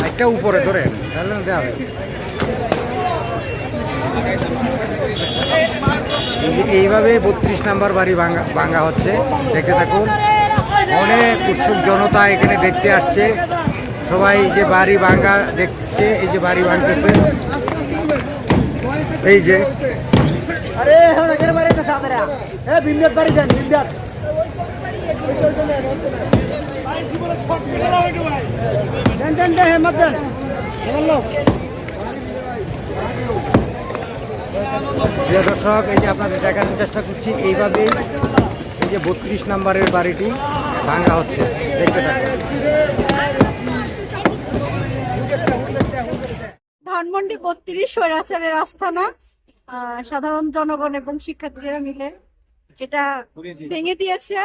লাইটটা উপরে ধরেন তাহলে দেওয়া। এইভাবে বত্রিশ নাম্বার বাড়ি ভাঙা ভাঙা হচ্ছে। দেখতে থাকুন, অনেক উৎসুক জনতা এখানে দেখতে আসছে। সবাই যে বাড়ি ভাঙা দেখছে, এই যে বাড়ি ভাঙতেছে। এই যে আরে এখানে বাড়ি আছে সাদারা এ বিমডাত বাড়ি দেন বিমডাত দেন দেন দেন হেমত দেন। বলল প্রিয় দর্শক এই যে আপনাদের দেখানোর চেষ্টা করছি এইভাবেই এই যে বত্রিশ নাম্বারের বাড়িটি ভাঙা হচ্ছে। দেখতে থাকুন। ধানমন্ডি বত্রিশ আস্থানা আহ, সাধারণ জনগণ এবং শিক্ষার্থীরা মিলে এটা ভেঙে দিয়েছে।